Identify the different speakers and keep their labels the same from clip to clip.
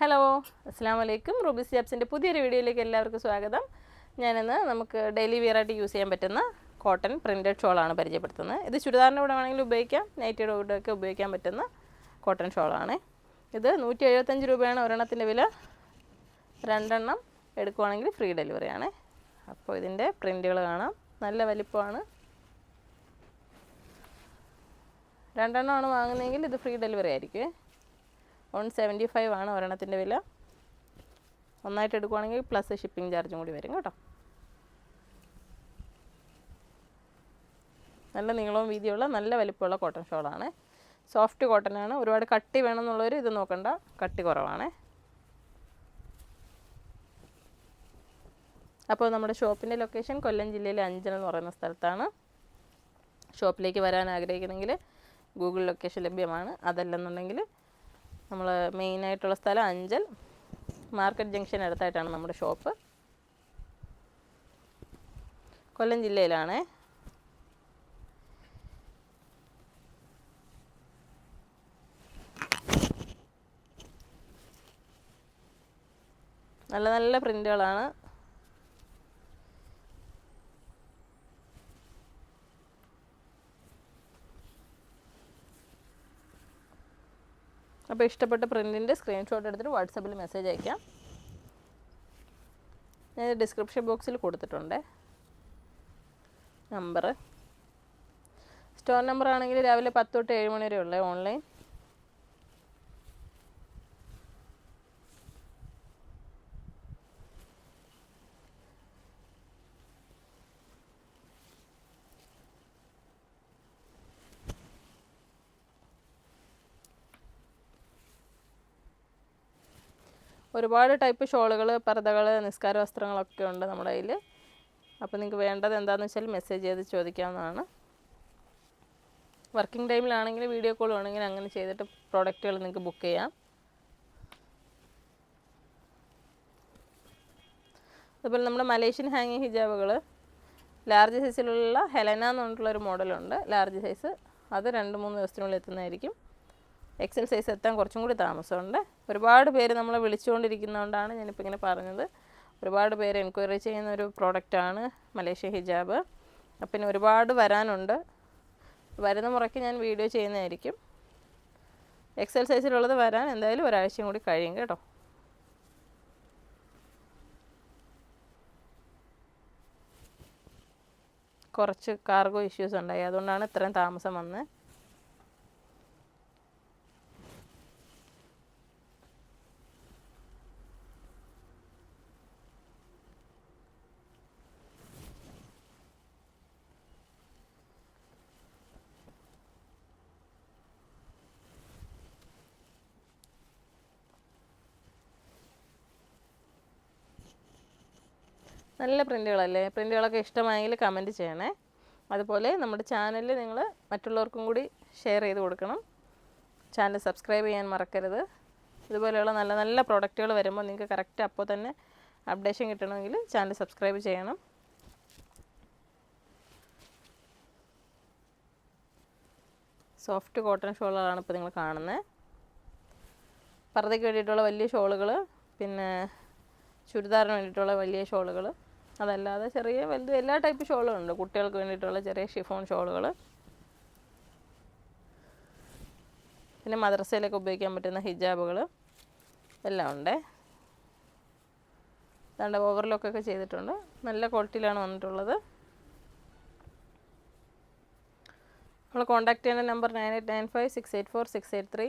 Speaker 1: Hello അസ്സാം വലൈക്കും Rubik's ജാബ്സിന്റെ പുതിയൊരു വീഡിയോയിലേക്ക് എല്ലാവർക്കും സ്വാഗതം. ഞാനിന്ന് നമുക്ക് ഡെയിലി വിയർ ആയിട്ട് യൂസ് ചെയ്യാൻ പറ്റുന്ന കോട്ടൺ പ്രിന്റഡ് ഷോളാണ് പരിചയപ്പെടുത്തുന്നത്. ഇത് ചുരിദാറിന്റെ കൂടെ വേണമെങ്കിലും ഉപയോഗിക്കാം. നൈറ്റിയുടെ കൂടെയൊക്കെ ഉപയോഗിക്കാൻ പറ്റുന്ന കോട്ടൺ ഷോളാണ് ഇത് നൂറ്റി എഴുപത്തഞ്ച് രൂപയാണ് ഒരെണ്ണത്തിന്റെ വില. രണ്ടെണ്ണം എടുക്കുവാണെങ്കിൽ ഫ്രീ ഡെലിവറിയാണ് അപ്പോൾ ഇതിന്റെ പ്രിന്റുകൾ കാണാം. നല്ല വലിപ്പമാണ്. രണ്ടെണ്ണമാണ് വാങ്ങുന്നതെങ്കിൽ ഇത് ഫ്രീ ഡെലിവറി ആയിരിക്കും. വൺ സെവന്റി ഫൈവ് ആണ് ഒരെണ്ണത്തിന്റെ വില. ഒന്നായിട്ട് എടുക്കുവാണെങ്കിൽ പ്ലസ് ഷിപ്പിംഗ് ചാർജും കൂടി വരും കേട്ടോ. നല്ല നീളവും വീതിയുള്ള നല്ല വലിപ്പമുള്ള കോട്ടൺ ഷോളാണ് സോഫ്റ്റ് കോട്ടൺ ആണ്. ഒരുപാട് കട്ടി വേണമെന്നുള്ളവർ ഇത് നോക്കണ്ട. കട്ടി കുറവാണ്. അപ്പോൾ നമ്മുടെ ഷോപ്പിന്റെ ലൊക്കേഷൻ കൊല്ലം ജില്ലയിലെ അഞ്ചന എന്ന് പറയുന്ന സ്ഥലത്താണ്. ഷോപ്പിലേക്ക് വരാൻ ആഗ്രഹിക്കുന്നെങ്കിൽ ഗൂഗിൾ ലൊക്കേഷൻ ലഭ്യമാണ്. അതല്ലെന്നുണ്ടെങ്കിൽ നമ്മൾ മെയിനായിട്ടുള്ള സ്ഥലം അഞ്ചൽ മാർക്കറ്റ് ജംഗ്ഷൻ അടുത്തായിട്ടാണ് നമ്മുടെ ഷോപ്പ് കൊല്ലം ജില്ലയിലാണ്. നല്ല നല്ല പ്രിന്റുകളാണ് അപ്പോൾ ഇഷ്ടപ്പെട്ട പ്രിന്റിന്റെ സ്ക്രീൻഷോട്ട് എടുത്തിട്ട് വാട്സപ്പിൽ മെസ്സേജ് അയക്കാം. ഞാൻ ഡിസ്ക്രിപ്ഷൻ ബോക്സിൽ കൊടുത്തിട്ടുണ്ട്. നമ്പർ സ്റ്റോർ നമ്പർ ആണെങ്കിൽ രാവിലെ പത്ത് തൊട്ട് ഏഴ് മണി വരെ ഉള്ളത് ഓൺലൈൻ. ഒരുപാട് ടൈപ്പ് ഷോളുകൾ പർദ്ദകൾ നിസ്കാര വസ്ത്രങ്ങളൊക്കെ ഉണ്ട് നമ്മുടെ കയ്യിൽ അപ്പോൾ നിങ്ങൾക്ക് വേണ്ടത് എന്താണെന്ന് വെച്ചാൽ മെസ്സേജ് ചെയ്ത് ചോദിക്കാവുന്നതാണ്. വർക്കിംഗ് ടൈമിലാണെങ്കിൽ വീഡിയോ കോൾ വേണമെങ്കിൽ അങ്ങനെ ചെയ്തിട്ട് പ്രോഡക്റ്റുകൾ നിങ്ങൾക്ക് ബുക്ക് ചെയ്യാം. അതുപോലെ നമ്മുടെ മലേഷ്യൻ ഹാങ്ങിങ് ഹിജാബുകൾ ലാർജ് സൈസിലുള്ള ഹെലന എന്ന് പറഞ്ഞിട്ടുള്ളൊരു മോഡലുണ്ട് ലാർജ് സൈസ് അത് രണ്ട് മൂന്ന് ദിവസത്തിനുള്ളിൽ എത്തുന്നതായിരിക്കും. എക്സൽ സൈസ് എത്താൻ കുറച്ചും കൂടി താമസമുണ്ട്. ഒരുപാട് പേര് നമ്മളെ വിളിച്ചുകൊണ്ടിരിക്കുന്നതുകൊണ്ടാണ് ഞാനിപ്പോൾ ഇങ്ങനെ പറഞ്ഞത്. ഒരുപാട് പേര് എൻക്വയറി ചെയ്യുന്ന ഒരു പ്രോഡക്റ്റാണ് മലേഷ്യ ഹിജാബ്. അപ്പം ഒരുപാട് വരാനുണ്ട്. വരുന്ന മുറയ്ക്ക് ഞാൻ വീഡിയോ ചെയ്യുന്നതായിരിക്കും. എക്സൽ സൈസിലുള്ളത് വരാൻ എന്തായാലും ഒരാഴ്ചയും കൂടി കഴിയും കേട്ടോ. കുറച്ച് കാർഗോ ഇഷ്യൂസ് ഉണ്ടായി. അതുകൊണ്ടാണ് ഇത്രയും താമസം വന്നത്. നല്ല പ്രിന്റുകളല്ലേ പ്രിന്റുകളൊക്കെ ഇഷ്ടമായെങ്കിൽ കമന്റ് ചെയ്യണേ. അതുപോലെ നമ്മുടെ ചാനൽ നിങ്ങൾ മറ്റുള്ളവർക്കും കൂടി ഷെയർ ചെയ്ത് കൊടുക്കണം. ചാനൽ സബ്സ്ക്രൈബ് ചെയ്യാൻ മറക്കരുത്. ഇതുപോലെയുള്ള നല്ല നല്ല പ്രോഡക്റ്റുകൾ വരുമ്പോൾ നിങ്ങൾക്ക് കറക്റ്റ് അപ്പോൾ തന്നെ അപ്ഡേഷൻ കിട്ടണമെങ്കിൽ ചാനൽ സബ്സ്ക്രൈബ് ചെയ്യണം. സോഫ്റ്റ് കോട്ടൺ ഷോളുകളാണ് ഇപ്പോൾ നിങ്ങൾ കാണുന്നത് പർദ്ദയ്ക്ക് വേണ്ടിയിട്ടുള്ള വലിയ ഷോളുകൾ പിന്നെ ചുരിദാറിന് വേണ്ടിയിട്ടുള്ള വലിയ ഷോളുകൾ അതല്ലാതെ ചെറിയ വലുത് എല്ലാ ടൈപ്പ് ഷോളുകളുണ്ട് കുട്ടികൾക്ക് വേണ്ടിയിട്ടുള്ള ചെറിയ ഷിഫോൺ ഷോളുകൾ പിന്നെ മദ്രസയിലൊക്കെ ഉപയോഗിക്കാൻ പറ്റുന്ന ഹിജാബുകൾ എല്ലാം ഉണ്ട്. അതുകൊണ്ട് ഓവർലോക്കൊക്കെ ചെയ്തിട്ടുണ്ട്. നല്ല ക്വാളിറ്റിയിലാണ് വന്നിട്ടുള്ളത്. നമ്മൾ കോൺടാക്ട് ചെയ്യുന്ന number nine eight nine five six eight four six eight three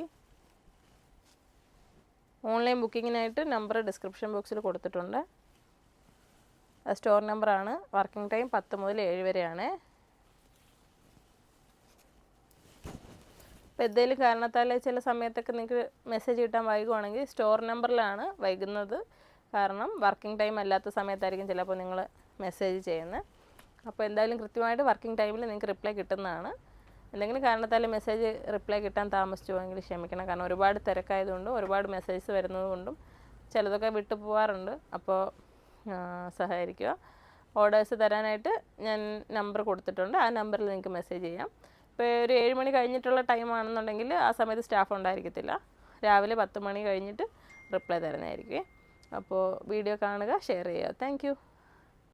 Speaker 1: online ബുക്കിങ്ങിനായിട്ട് number description ബോക്സിൽ കൊടുത്തിട്ടുണ്ട്. സ്റ്റോർ നമ്പറാണ് വർക്കിംഗ് ടൈം പത്ത് മുതൽ ഏഴ് വരെയാണ്. അപ്പോൾ എന്തെങ്കിലും കാരണത്താൽ ചില സമയത്തൊക്കെ നിങ്ങൾക്ക് മെസ്സേജ് കിട്ടാൻ വൈകുവാണെങ്കിൽ സ്റ്റോർ നമ്പറിലാണ് വൈകുന്നത്. കാരണം വർക്കിംഗ് ടൈം അല്ലാത്ത സമയത്തായിരിക്കും ചിലപ്പോൾ നിങ്ങൾ മെസ്സേജ് ചെയ്യുന്നത്. അപ്പോൾ എന്തായാലും കൃത്യമായിട്ട് വർക്കിംഗ് ടൈമിൽ നിങ്ങൾക്ക് റിപ്ലൈ കിട്ടുന്നതാണ്. എന്തെങ്കിലും കാരണത്താൽ മെസ്സേജ് റിപ്ലൈ കിട്ടാൻ താമസിച്ചു പോയെങ്കിൽ ക്ഷമിക്കണം. കാരണം ഒരുപാട് തിരക്കായതുകൊണ്ടും ഒരുപാട് മെസ്സേജസ് വരുന്നതുകൊണ്ടും ചിലതൊക്കെ വിട്ടു പോകാറുണ്ട് അപ്പോൾ സഹകരിക്കുക ഓർഡേഴ്സ് തരാനായിട്ട് ഞാൻ നമ്പർ കൊടുത്തിട്ടുണ്ട്. ആ നമ്പറിൽ നിങ്ങൾക്ക് മെസ്സേജ് ചെയ്യാം. ഇപ്പോൾ ഒരു ഏഴ് മണി കഴിഞ്ഞിട്ടുള്ള ടൈം ആണെന്നുണ്ടെങ്കിൽ ആ സമയത്ത് സ്റ്റാഫ് ഉണ്ടായിരിക്കത്തില്ല. രാവിലെ പത്ത് മണി കഴിഞ്ഞിട്ട് റിപ്ലൈ തരുന്നതായിരിക്കും. അപ്പോൾ വീഡിയോ കാണുക ഷെയർ ചെയ്യുക. താങ്ക്